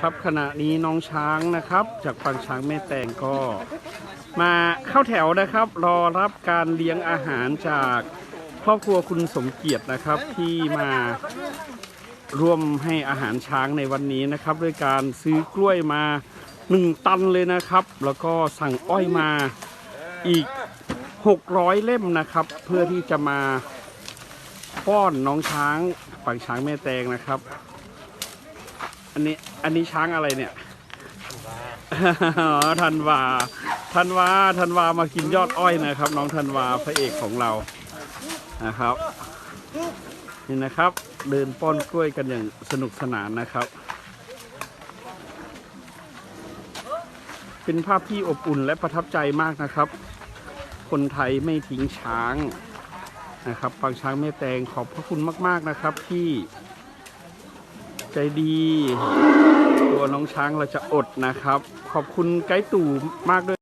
ครับขณะนี้น้องช้างนะครับ จากปางช้างแม่แตงก็ มาเข้าแถวนะครับ รอรับการเลี้ยงอาหารจากครอบครัวคุณสมเกียรตินะครับที่มาร่วมให้อาหารช้างในวันนี้นะครับ ด้วยการซื้อกล้วยมา 1 ตันเลยนะครับ แล้วก็สั่งอ้อยมาอีก 600 เล่มนะครับ เพื่อที่จะมาป้อนน้องช้างปางช้างแม่แตงนะครับ อันนี้อันนี้ช้างอะไรเนี่ยอ๋อธันวาธันวาธันวามากินยอดอ้อยนะครับ น้องธันวาพระเอกของเรานะครับนี่นะครับ เดินป้อนกล้วยกันอย่างสนุกสนานนะครับ เป็นภาพที่อบอุ่นและประทับใจมากนะครับ คนไทยไม่ทิ้งช้างนะครับปางช้างแม่แตงขอบพระคุณมาก ๆนะครับที่ ใจดี ตัวน้องช้างเราจะอดนะครับ ขอบคุณไกด์ตู่มากด้วย